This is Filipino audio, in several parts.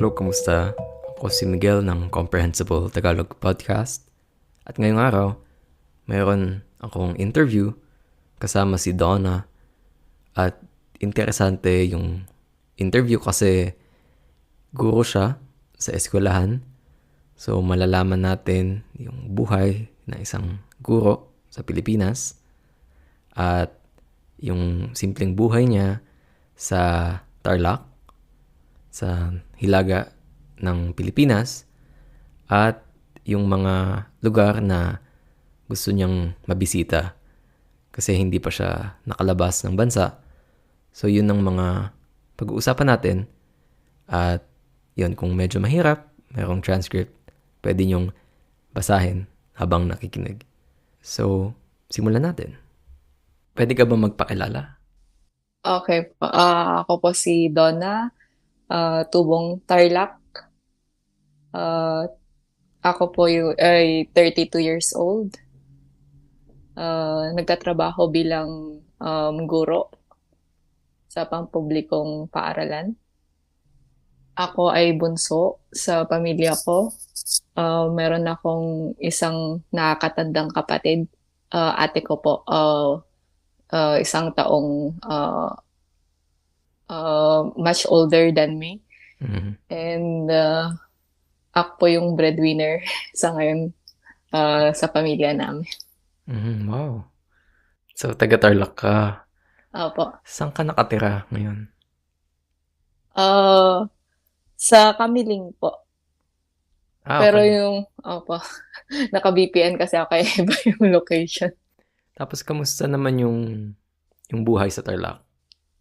Hello, kamusta? Ako si Miguel ng Comprehensible Tagalog Podcast. At ngayong araw, mayroon akong interview kasama si Donna. At interesante yung interview kasi guro siya sa eskwelahan. So malalaman natin yung buhay ng isang guro sa Pilipinas at yung simpleng buhay niya sa Tarlac, sa hilaga ng Pilipinas at yung mga lugar na gusto niyang mabisita kasi hindi pa siya nakalabas ng bansa. So yun ang mga pag-uusapan natin at yun kung medyo mahirap, mayroong transcript, pwede niyong basahin habang nakikinig. So, simulan natin. Pwede ka ba magpakilala? Okay. Ah, ako po si Donna, ah, tubong Tarlac. Ah, ako po yung, ay 32 years old. Ah, nagtatrabaho bilang um, guro sa pampublikong paaralan. Ako ay bunso sa pamilya ko. Ah, meron akong isang nakakatandang kapatid. Ah, ate ko po, ah, ah, isang taong ah, ah, much older than me. Mhm. And uh, ako po yung breadwinner sa ngayon uh, sa pamilya namin. Mhm, Wow. So, taga Tarlac ka. Opo. Saan ka nakatira ngayon? Uh, sa Kamiling po. Ah, Pero okay. yung, opo, naka-VPN kasi ako kaya iba yung location. Tapos, kamusta naman yung, yung buhay sa Tarlac?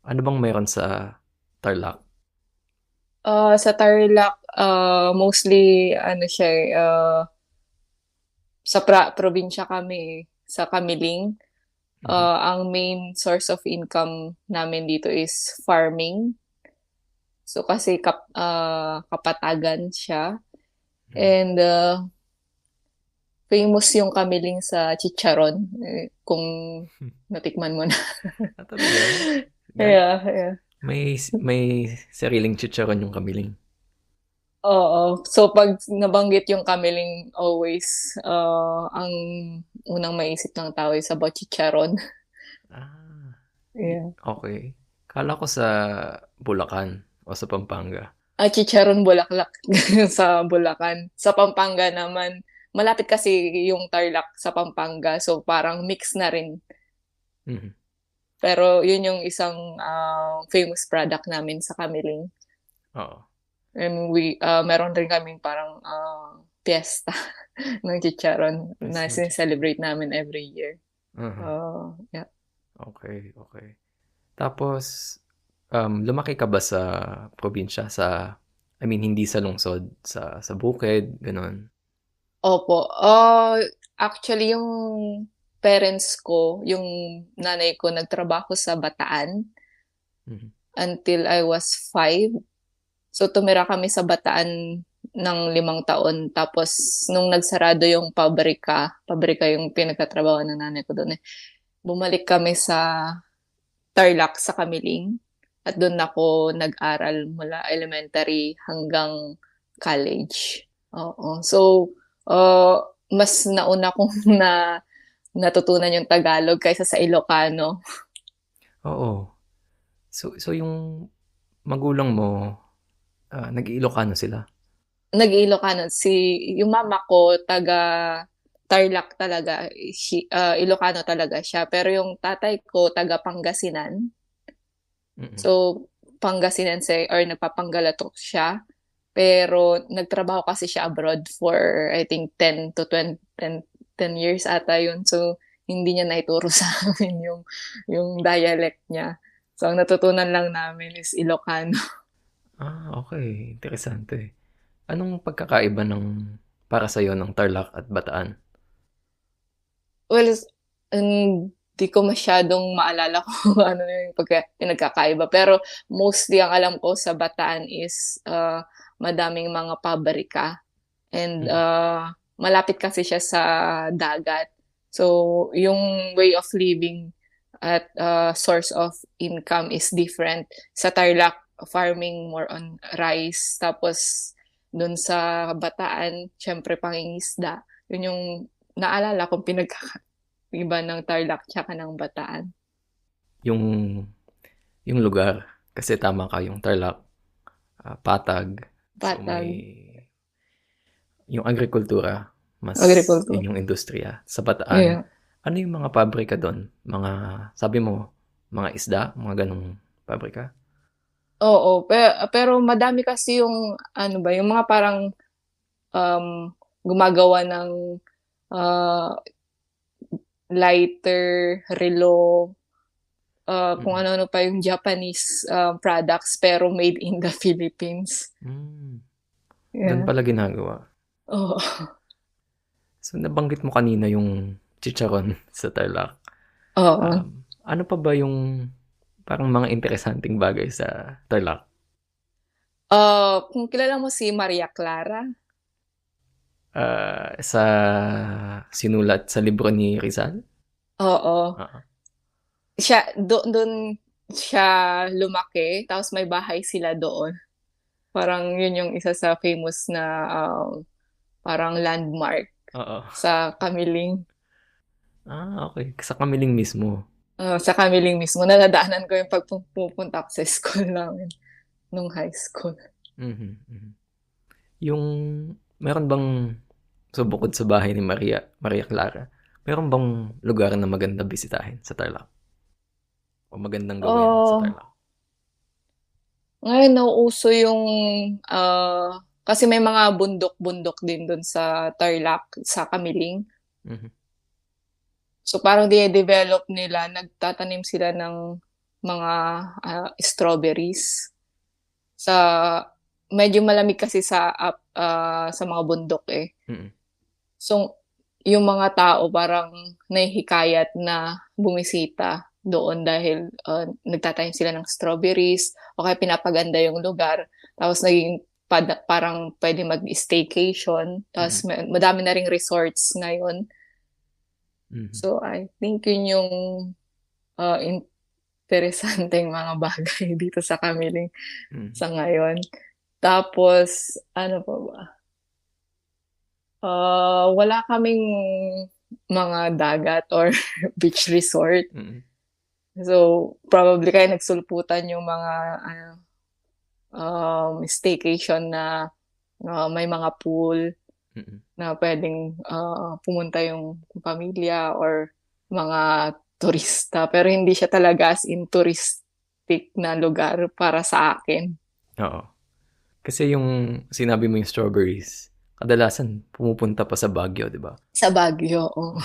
Ano bang meron sa Tarlac? Uh, sa Tarlac, uh, mostly, ano siya, eh, uh, sa pra- probinsya kami, sa Kamiling. Uh, ang main source of income namin dito is farming. So kasi kap, uh, kapatagan siya. Mhm. And uh, famous yung kamiling sa chicharon. Eh, kung natikman mo na. Ah, yeah, yeah. May, may sariling chicharon yung kamiling. Oo. So pag nabanggit yung kamiling, always uh, ang unang maisip ng tao is about chicharon. Ah, Yeah. okay. Kala ko sa Bulacan o sa Pampanga. Ah, chicharon bulaklak sa Bulacan. Sa Pampanga naman, malapit kasi yung Tarlac sa Pampanga. So parang mix na rin. Mhm. Pero yun yung isang ah, famous product namin sa Kamiling. Oo. And we, ah, meron rin kaming parang ah, fiesta ng chicharon na Fiesta ng celebrate namin every year. Mhm. Oh, yeah. Okay, okay. Tapos, um, lumaki ka ba sa probinsya? Sa, I mean, hindi sa lungsod, sa, sa bukid, ganon. Opo. Uh, actually, yung parents ko, yung nanay ko, nagtrabaho sa Bataan Mhm. until I was five. So, tumira kami sa Bataan ng limang taon. Tapos, nung nagsarado yung pabrika, pabrika yung pinagkatrabaho ng nanay ko doon eh, bumalik kami sa Tarlac, sa Kamiling. At doon ako nag-aral mula elementary hanggang college. Oo. So, uh, mas nauna kong na natutunan yung Tagalog kaysa sa Ilocano. Oo. So, so yung magulang mo, ah, nag-Iilocano sila? Nag-Ilocano. Si, yung mama ko, taga Tarlac talaga. Si, uh, Ilocano talaga siya. Pero yung tatay ko, taga Pangasinan. Mhm. So, Pangasinense or nagpapanggalatok siya. Pero nagtrabaho kasi siya abroad for I think 10 to 20 10, 10 years ata yun. So, hindi niya naituro sa amin yung yung dialect niya. So, ang natutunan lang namin is Ilocano. Ah, okay. Interesante. Anong pagkakaiba ng para sa'yo ng Tarlac at Bataan? Well, hindi ko masyadong maalala kung ano yung pagka, pinagkakaiba. Pero mostly ang alam ko sa Bataan is uh, madaming mga pabrika. And Mhm. uh, malapit kasi siya sa dagat. So, yung way of living at uh, source of income is different. Sa Tarlac, farming more on rice. Tapos dun sa Bataan, syempre pangingisda. Yun yung naalala kong pinagkaiba ng Tarlac tsaka ng Bataan. Yung, yung lugar, kasi tama ka, yung Tarlac, ah, Patag. So Patag. may, yung agrikultura, mas Agrikultura. yun yung industriya. Sa Bataan, Yeah. ano yung mga pabrika doon? Mga, sabi mo, mga isda, mga ganong pabrika? Oo, pero, pero madami kasi yung ano ba, yung mga parang um, gumagawa ng uh, lighter, relo, uh, kung Mm. ano-ano pa yung Japanese uh, products pero made in the Philippines. Mm. Yeah. Doon pala ginagawa. Oo. So, nabanggit mo kanina yung chicharon sa Tarlac. Oo. Um, ano pa ba yung parang mga interesanting bagay sa Tarlac? Uh, kung kilala mo si Maria Clara, Ah, sa sinulat sa libro ni Rizal? oo. Oo. Siya, doon, doon siya lumaki, tapos may bahay sila doon. Parang yun yung isa sa famous na um, parang landmark Oo. sa Kamiling. Ah, okay. Sa Kamiling mismo. Uh, sa Kamiling mismo, nadadaanan ko yung pagpupunta ko sa school namin nung high school. Mhm, mhm. Yung, meron bang, so bukod sa bahay ni Maria, Maria Clara, meron bang lugar na maganda bisitahin sa Tarlac? O magandang gawin sa Oh. Tarlac? Ngayon, nauuso yung, ah, kasi may mga bundok-bundok din doon sa Tarlac, sa Kamiling. Mhm. So parang dinedevelop nila, nagtatanim sila ng mga ah, strawberries. Sa medyo malamig kasi sa up ah, sa mga bundok eh. Mhm. So yung mga tao parang nahihikayat na bumisita doon dahil ah, nagtatanim sila ng strawberries o kaya pinapaganda yung lugar. Tapos naging pad- parang pwede mag-staycation. Tapos may- madami na ring resorts ngayon. Mhm. So, I think yun yung uh, interesanteng mga bagay dito sa Kamiling Mhm. sa ngayon. Tapos, ano pa ba? Uh, wala kaming mga dagat or beach resort. Mhm. So, probably kaya nagsulputan yung mga ano, um, staycation na uh, may mga pool na pwedeng ah, pumunta yung pamilya or mga turista. Pero hindi siya talaga as in touristic na lugar para sa akin. Oo. Kasi yung sinabi mo yung strawberries, kadalasan pumupunta pa sa Baguio, di ba? Sa Baguio, oo.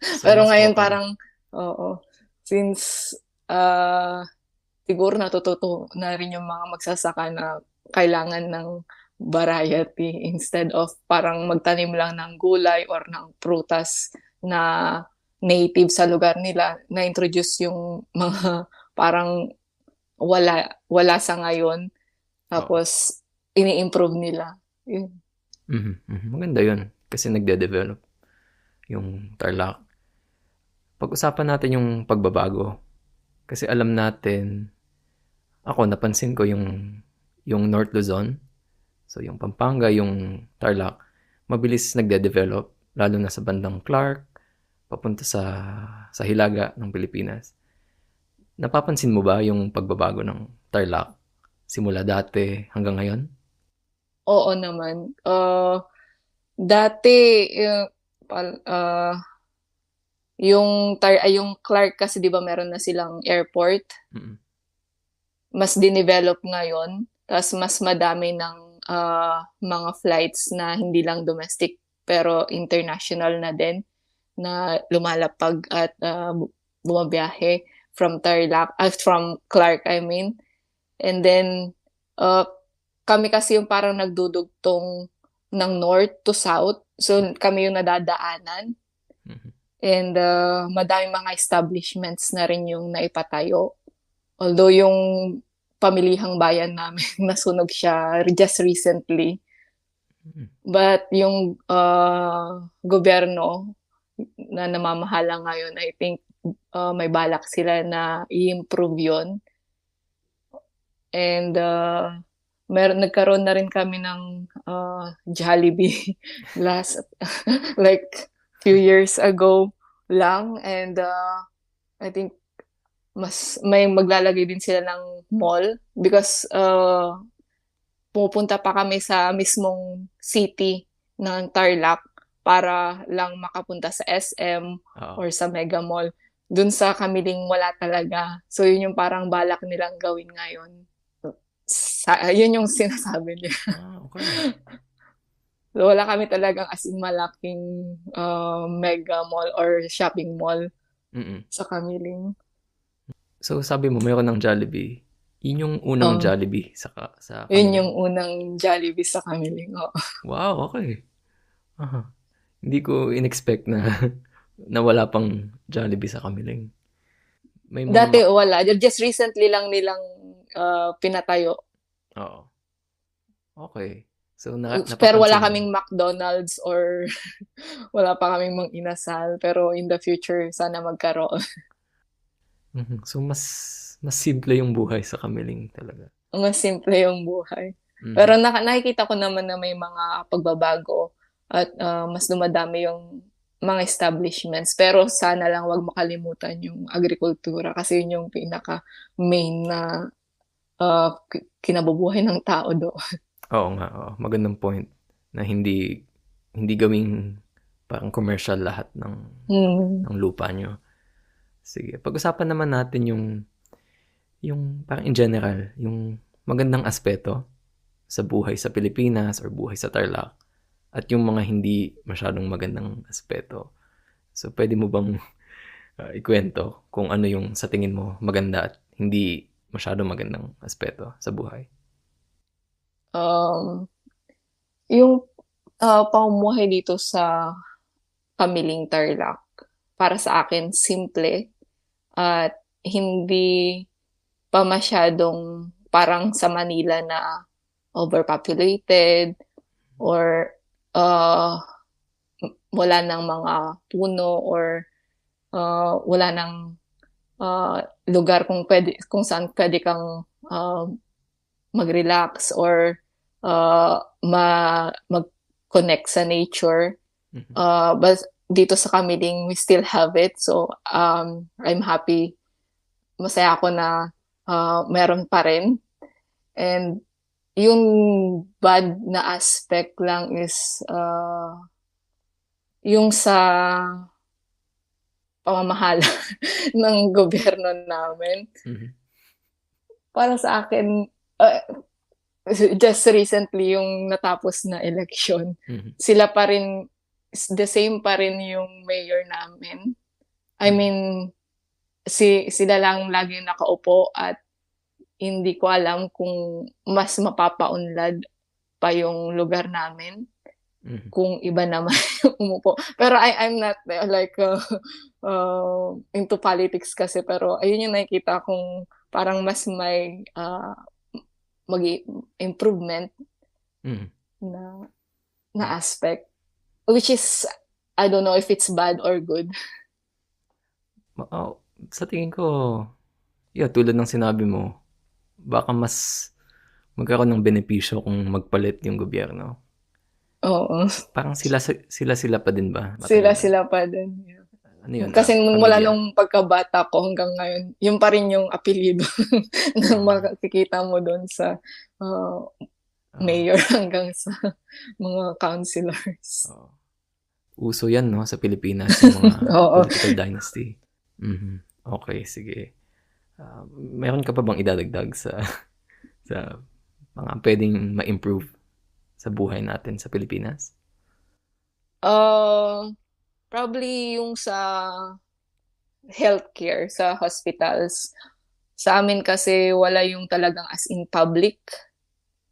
So, Pero ngayon okay. parang, oo, since ah siguro natututo na rin yung mga magsasaka na kailangan ng variety instead of parang magtanim lang ng gulay or ng prutas na native sa lugar nila, na-introduce yung mga parang wala wala sa ngayon. Tapos ini-improve nila. Yun. Mhm, mhm. Maganda yun. Kasi nagde-develop yung Tarlac. Pag-usapan natin yung pagbabago. Kasi alam natin, ako napansin ko yung yung North Luzon, so yung Pampanga, yung Tarlac, mabilis nagde-develop, lalo na sa bandang Clark, papunta sa sa hilaga ng Pilipinas. Napapansin mo ba yung pagbabago ng Tarlac simula dati hanggang ngayon? Oo naman. Uh, dati, yung, pal- uh, yung, tar- ay, yung Clark kasi di ba meron na silang airport, Mhm. Mas dinevelop ngayon, tapos mas madami ng uh, mga flights na hindi lang domestic pero international na din na lumalapag at uh, bu- bumabiyahe from Tarlac, uh, from Clark, I mean. And then, uh, kami kasi yung parang nagdudugtong ng north to south. So, kami yung nadadaanan. Mhm. And uh, madaming mga establishments na rin yung naipatayo. Although yung pamilihang bayan namin, nasunog siya just recently. Mhm. But yung uh, gobyerno na namamahala ngayon, I think uh, may balak sila na i-improve yun. And uh, meron nagkaroon na rin kami ng uh, Jollibee last like few years ago lang and uh, I think mas may maglalagay din sila ng mall because uh, pupunta pa kami sa mismong city ng Tarlac para lang makapunta sa SM Oo. or sa Mega Mall. Dun sa Kamiling wala talaga. So yun yung parang balak nilang gawin ngayon. Sa, yun yung sinasabi niya. Ah, okay. So, wala kami talagang as in malaking uh, mega mall or shopping mall Mm-mm. sa Kamiling. So, sabi mo, mayroon ng Jollibee. Yun yung unang Oo. Jollibee sa, sa Yun Kamiling. yung unang Jollibee sa Kamiling. Oo. Wow, okay. Aha. Hindi ko in-expect na na wala pang Jollibee sa Kamiling. May mga Dati wala. Just recently lang nilang uh, pinatayo. Oo. Okay. So, na, Pero wala kaming McDonald's or wala pa kaming mang inasal. Pero in the future, sana magkaroon. Mhm. So, mas mas simple yung buhay sa Kamiling talaga. Mas simple yung buhay. Mhm. Pero naka- nakikita ko naman na may mga pagbabago at uh, mas dumadami yung mga establishments. Pero sana lang wag makalimutan yung agrikultura kasi yun yung pinaka main na uh, ki- kinabubuhay ng tao do. Oo nga, oo. Magandang point na hindi hindi gawing parang commercial lahat ng Hmm. ng lupa nyo. Sige, pag-usapan naman natin yung yung parang in general, yung magandang aspeto sa buhay sa Pilipinas or buhay sa Tarlac at yung mga hindi masyadong magandang aspeto. So, pwede mo bang uh, ikwento kung ano yung sa tingin mo maganda at hindi masyadong magandang aspeto sa buhay? Um, yung uh, pamumuhay dito sa Kamiling Tarlac, para sa akin, simple at hindi pa masyadong parang sa Manila na overpopulated or uh, wala ng mga puno or uh, wala ng uh, lugar kung pwede kung saan pwede kang uh, mag-relax or uh, ma mag-connect sa nature. Mhm. Uh, but dito sa Kamiling, we still have it. So, um, I'm happy. Masaya ako na uh, meron pa rin. And yung bad na aspect lang is uh, yung sa pamamahala ng gobyerno namin Mhm. para sa akin, uh, just recently yung natapos na election, Mhm. sila pa rin, the same pa rin yung mayor namin. I mean, si sila lang lagi nakaupo at hindi ko alam kung mas mapapaunlad pa yung lugar namin Mhm. kung iba naman yung umupo. Pero I, I'm not uh, like uh, uh, into politics kasi pero ayun yung nakikita kong parang mas may uh, mag improvement Mhm. na na aspect which is I don't know if it's bad or good. Oh, sa tingin ko, yeah, tulad ng sinabi mo, baka mas magkaroon ng benepisyo kung magpalit yung gobyerno. Oo. Parang sila sila sila pa din ba? Sila Matagal na? sila pa din. Ano yun? Kasi ah, mula pamilya? nung pagkabata ko hanggang ngayon, yun pa rin yung apelyido na makikita mo doon sa uh, Ah, mayor hanggang sa mga councilors. oo. Uso yan, no? Sa Pilipinas, yung mga Oo. political dynasty. Mhm. Okay, sige. Ah, meron ka pa bang idadagdag sa sa mga pwedeng ma-improve sa buhay natin sa Pilipinas? Uh, probably yung sa healthcare, sa hospitals. Sa amin kasi wala yung talagang as in public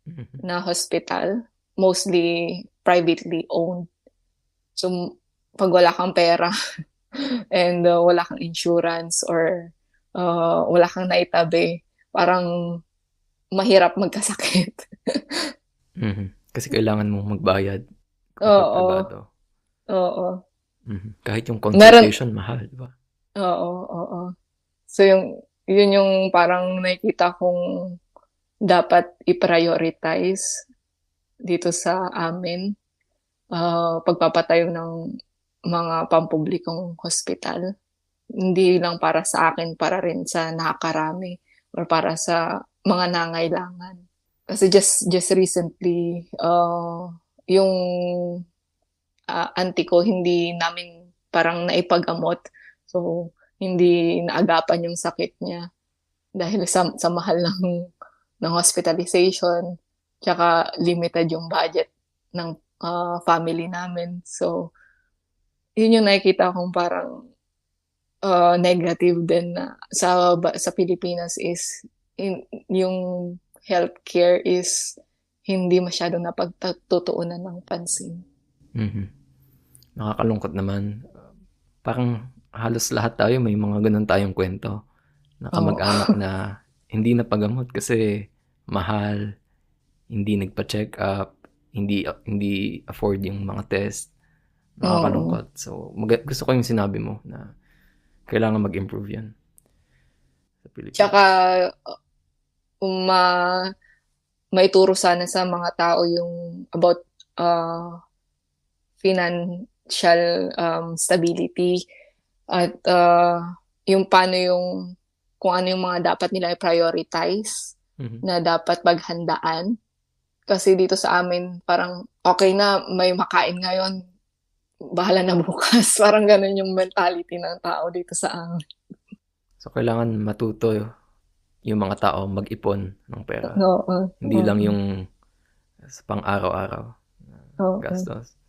Mhm. na hospital. Mostly privately owned. So, pag wala kang pera and uh, wala kang insurance or uh, wala kang naitabi, parang mahirap magkasakit. Mhm. Kasi kailangan mong magbayad Oo. Oo. Mhm. Kahit yung consultation, mahal, di ba? Oo, oo. So yung yun yung parang nakikita kong dapat i-prioritize dito sa amin. Uh, pagpapatayo ng mga pampublikong hospital. Hindi lang para sa akin, para rin sa nakakarami or para sa mga nangailangan. Kasi just just recently, uh, yung uh, auntie ko hindi namin parang naipagamot. So, hindi naagapan yung sakit niya dahil sa, sa mahal ng, ng hospitalization tsaka limited yung budget ng uh, family namin. So, yun yung nakikita kong parang uh, negative din na sa sa Pilipinas is in, yung healthcare is hindi masyadong napagtutuunan ng pansin. Mhm. Nakakalungkot naman. Parang halos lahat tayo may mga ganun tayong kwento. Na kamag-anak na hindi napagamot kasi mahal, hindi nagpa-check up, hindi hindi afford yung mga test. Nakakalungkot. So, mag- gusto ko yung sinabi mo na kailangan mag-improve yan. Sa Pilipinas. Tsaka um, ma maituro sana sa mga tao yung about uh, financial um, stability at uh, yung paano yung kung ano yung mga dapat nila i-prioritize Mhm. na dapat paghandaan. Kasi dito sa amin, parang okay na, may makain ngayon, bahala na bukas. Parang ganun yung mentality ng tao dito sa amin. So, kailangan matuto yung mga tao mag-ipon ng pera. Oo. Hindi Oo. lang yung sa pang-araw-araw Oo. gastos.